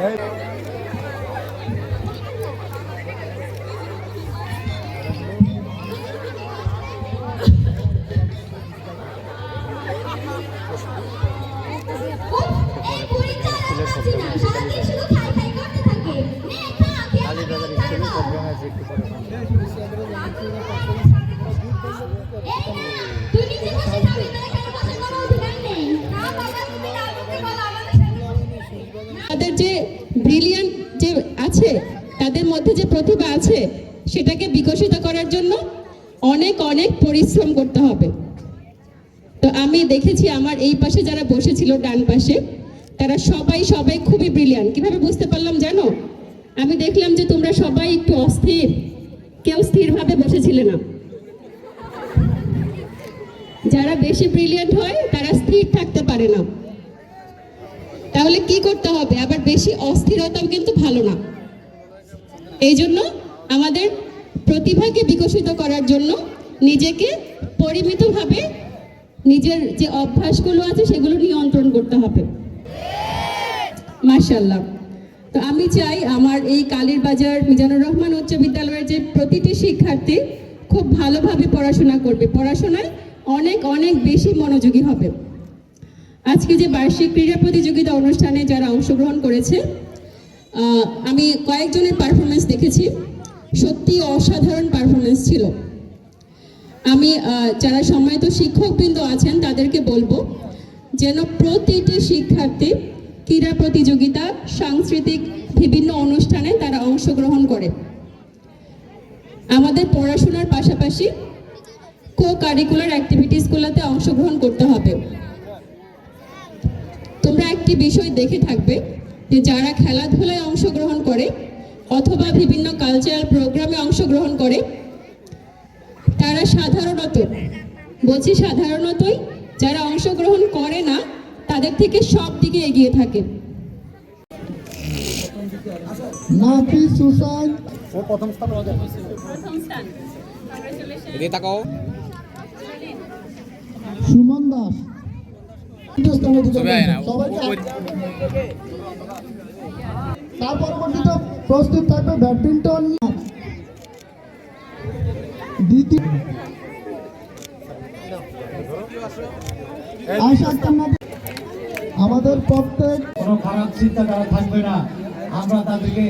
এই প্রতিভা আছে, সেটাকে বিকশিত করার জন্য অনেক অনেক পরিশ্রম করতে হবে। তো আমি দেখেছি আমার এই পাশে যারা বসেছিল ডান পাশে, তারা সবাই সবাই খুবই ব্রিলিয়ান্ট কীভাবে বুঝতে পারলাম জানো? আমি দেখলাম যে তোমরা সবাই একটু অস্থির। কেউ স্থিরভাবে বসেছিলে না। যারা বেশি ব্রিলিয়ান্ট হয়, তারা স্থির থাকতে পারে না। তাহলে কি করতে হবে? আবার বেশি অস্থিরতাও কিন্তু ভালো না। এই জন্য আমাদের প্রতিভাকে বিকশিত করার জন্য নিজেকে পরিমিতভাবে নিজের যে অভ্যাসগুলো আছে সেগুলো নিয়ন্ত্রণ করতে হবে। মার্শাল্লাহ তো আমি চাই আমার এই কালীর বাজার মিজানুর রহমান উচ্চ বিদ্যালয়ের যে প্রতিটি শিক্ষার্থী খুব ভালোভাবে পড়াশোনা করবে। পড়াশোনায় অনেক অনেক বেশি মনোযোগী হবে। আজকে যে বার্ষিক ক্রীড়া প্রতিযোগিতা অনুষ্ঠানে যারা অংশগ্রহণ করেছে আমি কয়েকজনের পারফরমেন্স দেখেছি। সত্যি অসাধারণ পারফরমেন্স ছিল। আমি যারা সম্মানিত শিক্ষকবৃন্দ আছেন, তাদেরকে বলব যেন প্রতিটি শিক্ষার্থী ক্রীড়া প্রতিযোগিতা, সাংস্কৃতিক বিভিন্ন অনুষ্ঠানে তারা অংশগ্রহণ করে। আমাদের পড়াশোনার পাশাপাশি কো কারিকুলার অ্যাক্টিভিটিসগুলোতে অংশগ্রহণ করতে হবে। তোমরা একটি বিষয় দেখে থাকবে। যে যারা খেলাধুলায় অংশগ্রহণ করে অথবা বিভিন্ন কালচারাল প্রোগ্রামে অংশগ্রহণ করে তারা সাধারণত বলছি সাধারণতই যারা অংশগ্রহণ করে না তাদের থেকে সব দিকে এগিয়ে থাকে। নাফি সুসান সুমন দাস। স্থানে তার পরবর্তীতে প্রস্তুত থাকবে ব্যাডমিন্টন। দ্বিতীয়। আমাদের প্রত্যেক কোনো খারাপ চিন্তাধারা থাকবে না। আমরা তাদেরকে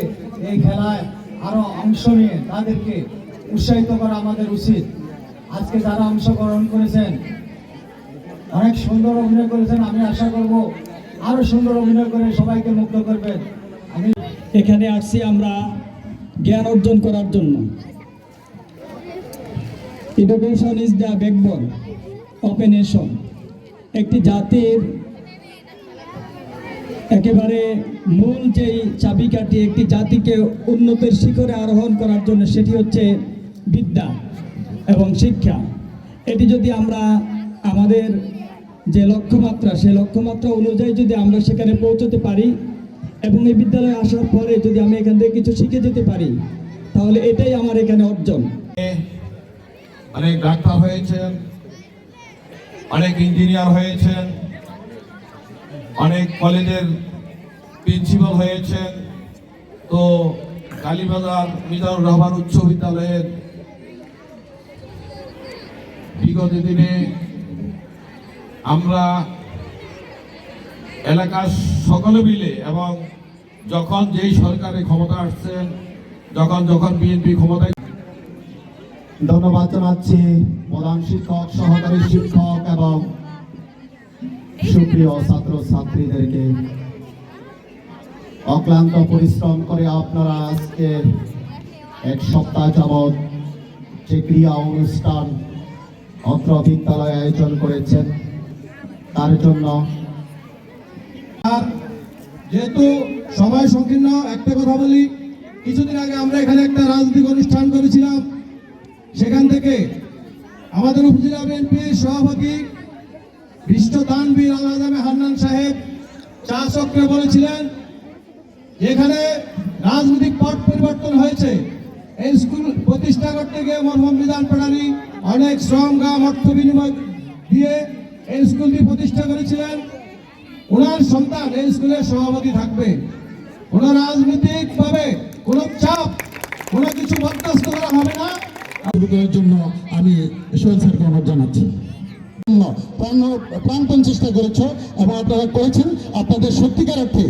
এই খেলায় আরও অংশ নিয়ে তাদেরকে উৎসাহিত করা আমাদের উচিত। আজকে যারা অংশগ্রহণ করেছেন অনেক সুন্দর অভিনয় করেছেন, আমি আশা করব আরও সুন্দর অভিনয় করে সবাইকে মুগ্ধ করবেন। আমি এখানে আসছি আমরা জ্ঞান অর্জন করার জন্য। Education is the backbone of a nation একটি জাতির একেবারে মূল যেই চাবিকাঠি, একটি জাতিকে উন্নতির শিখরে আরোহণ করার জন্য সেটি হচ্ছে বিদ্যা এবং শিক্ষা। এটি যদি আমরা আমাদের যে লক্ষ্যমাত্রা, সেই লক্ষ্যমাত্রা অনুযায়ী যদি আমরা সেখানে পৌঁছতে পারি এবং এই বিদ্যালয়ে আসার পরে যদি আমি এখান থেকে কিছু শিখে যেতে পারি, তাহলে এটাই আমার এখানে অর্জন। অনেক ডাক্তার হয়েছেন, অনেক ইঞ্জিনিয়ার হয়েছেন, অনেক কলেজের প্রিন্সিপাল হয়েছেন। তো কালীবাজার মিজানুর রহমান উচ্চ বিদ্যালয়ের বিগত দিনে আমরা এলাকার সকলে মিলে এবং যখন যেই সরকারের ক্ষমতা আসছেন, যখন যখন বিএনপি ক্ষমতায় ধন্যবাদ জানাচ্ছি প্রধান শিক্ষক, সহকারী শিক্ষক এবং সুপ্রিয় ছাত্র ছাত্রীদেরকে অক্লান্ত পরিশ্রম করে আপনারা আজকে এক সপ্তাহ যাবৎ যে ক্রিয়া অনুষ্ঠান অত্র বিদ্যালয়ে আয়োজন করেছেন। তার জন্য আর যেহেতু সময় সংকীর্ণ, একটা কথা বলি, কিছুদিন আগে আমরা এখানে একটা রাজনৈতিক অনুষ্ঠান করেছিলাম। সেখান থেকে আমাদের উপজেলা বিএনপির সভাপতি বিশ্ব দানবীর আল্লাহ হান্নান সাহেব চা চক্রে বলেছিলেন এখানে রাজনৈতিক পট পরিবর্তন হয়েছে। এই স্কুল প্রতিষ্ঠা করতে গিয়ে মরহম পাড়ানি অনেক শ্রম গ্রাম অর্থ বিনিময় দিয়ে এই স্কুলটি প্রতিষ্ঠা করেছিলেন ওনার সন্তান এই স্কুলের সভাপতি থাকবে। কোনো রাজনৈতিক ভাবে কোনো চাপ কোনো কিছু বরদাস্ত করা হবে না। জন্য আমি সোহেল স্যারকে অনুরোধ জানাচ্ছি। প্রাণ প্রাণপণ চেষ্টা করেছ এবং আপনারা করেছেন আপনাদের সত্যিকার অর্থে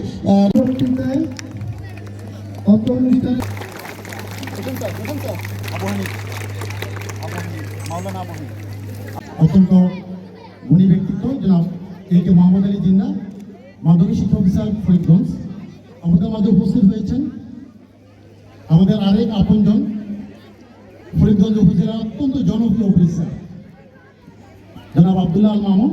অত্যন্ত গুণী ব্যক্তিত্ব, জনাব এ কে মোহাম্মদ আলী জিন্না, মাধ্যমিক শিক্ষা অফিসার ফরিদগঞ্জ আমাদের মাঝে উপস্থিত হয়েছেন আমাদের আরেক আপনজন, ফরিদগঞ্জ উপজেলার অত্যন্ত জনপ্রিয় অফিসার, জনাব আবদুল্লাহ আল মামুন।